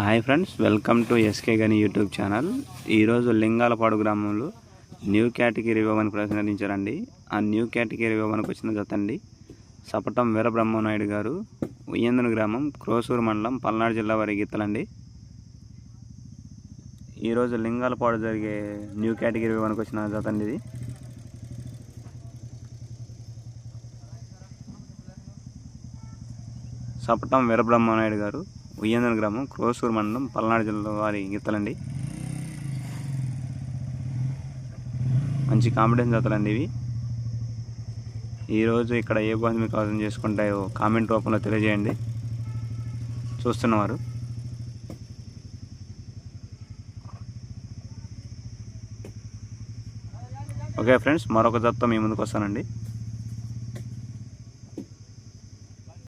Hi friends welcome to SK Gani YouTube channel. ఈరోజు లింగాలపాడు గ్రామంలో new category వివమని ప్రసంగించారండి ఆ new category వివమనికి వచ్చిన జత అండి. సపటం వీరబ్రహ్మనాయుడు గారు ఉయ్యందుని గ్రామం క్రోసూరు మండలం పల్నాడు జిల్లా వారి గీతలండి. ఈరోజు లింగాలపాడు జరిగే న్యూ కేటగిరీ వివానికి వచ్చిన జత అండి ఇది. సపటం వీరబ్రహ్మనాయుడు గారు ఉయ్యందన గ్రామం క్రోసూరు మండలం పల్నాడు జిల్లా వారి గీతలండి. మంచి కాంపిటెన్స్ జాతలండి ఇవి. ఈరోజు ఇక్కడ ఏ బాధ మీకు అవసరం చేసుకుంటాయో కామెంట్ రూపంలో తెలియజేయండి. చూస్తున్నవారు. ఓకే ఫ్రెండ్స్ మరొక జత్తం మీ ముందుకు వస్తానండి.